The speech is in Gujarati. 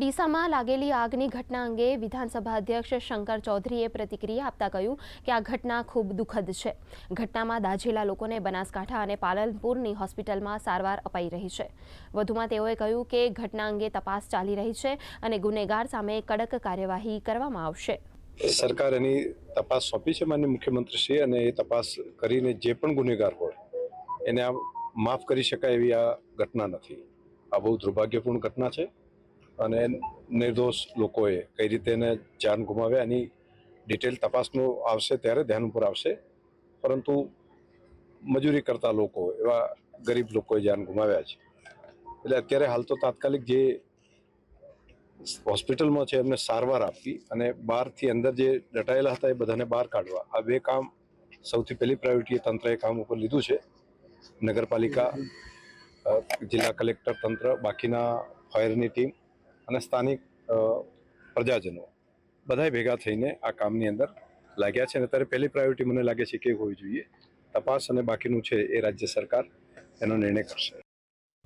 ડીસામાં લાગેલી આગની ઘટના અંગે વિધાનસભા અધ્યક્ષ શંકર ચૌધરીએ પ્રતિક્રિયા આપતા કહ્યું કે આ ઘટના ખૂબ દુઃખદ છે. ઘટનામાં દાઝેલા લોકોને બનાસકાંઠા અને પાલનપુરની હોસ્પિટલમાં સારવાર અપાઈ રહી છે. વધુમાં તેઓએ કહ્યું કે ઘટના અંગે તપાસ ચાલી રહી છે અને ગુનેગાર સામે કડક કાર્યવાહી કરવામાં આવશે. સરકાર એની તપાસ સોંપી છે માન્ય મુખ્યમંત્રીશ્રી અને એ તપાસ કરીને જે પણ ગુનેગાર હોય એને આ માફ કરી શકાય એવી આ ઘટના નથી. આ બહુ દુર્ભાગ્યપૂર્ણ ઘટના છે. અને નિર્દોષ લોકોએ કઈ રીતે એને જાન ગુમાવ્યા એની ડિટેલ તપાસનું આવશે ત્યારે ધ્યાન ઉપર આવશે. પરંતુ મજૂરી કરતા લોકો, એવા ગરીબ લોકોએ જાન ગુમાવ્યા છે. એટલે અત્યારે હાલ તો તાત્કાલિક જે હોસ્પિટલમાં છે, એમને સારવાર આપવી અને બહારથી અંદર જે દટાયેલા હતા એ બધાને બહાર કાઢવા. આ બે કામ સૌથી પહેલી પ્રાયોરિટી તંત્રએ કામ ઉપર લીધું છે. નગરપાલિકા જિલ્લા કલેક્ટર તંત્ર, બાકીના ફાયરની ટીમ અને સ્થાનિક પ્રજાજનો બધાય ભેગા થઈને આ કામની અંદર લાગ્યા છે અને અત્યારે પહેલી પ્રાયોરિટી મને લાગે છે કે હોવી જોઈએ. તપાસ અને બાકીનું છે એ રાજ્ય સરકાર એનો નિર્ણય કરશે.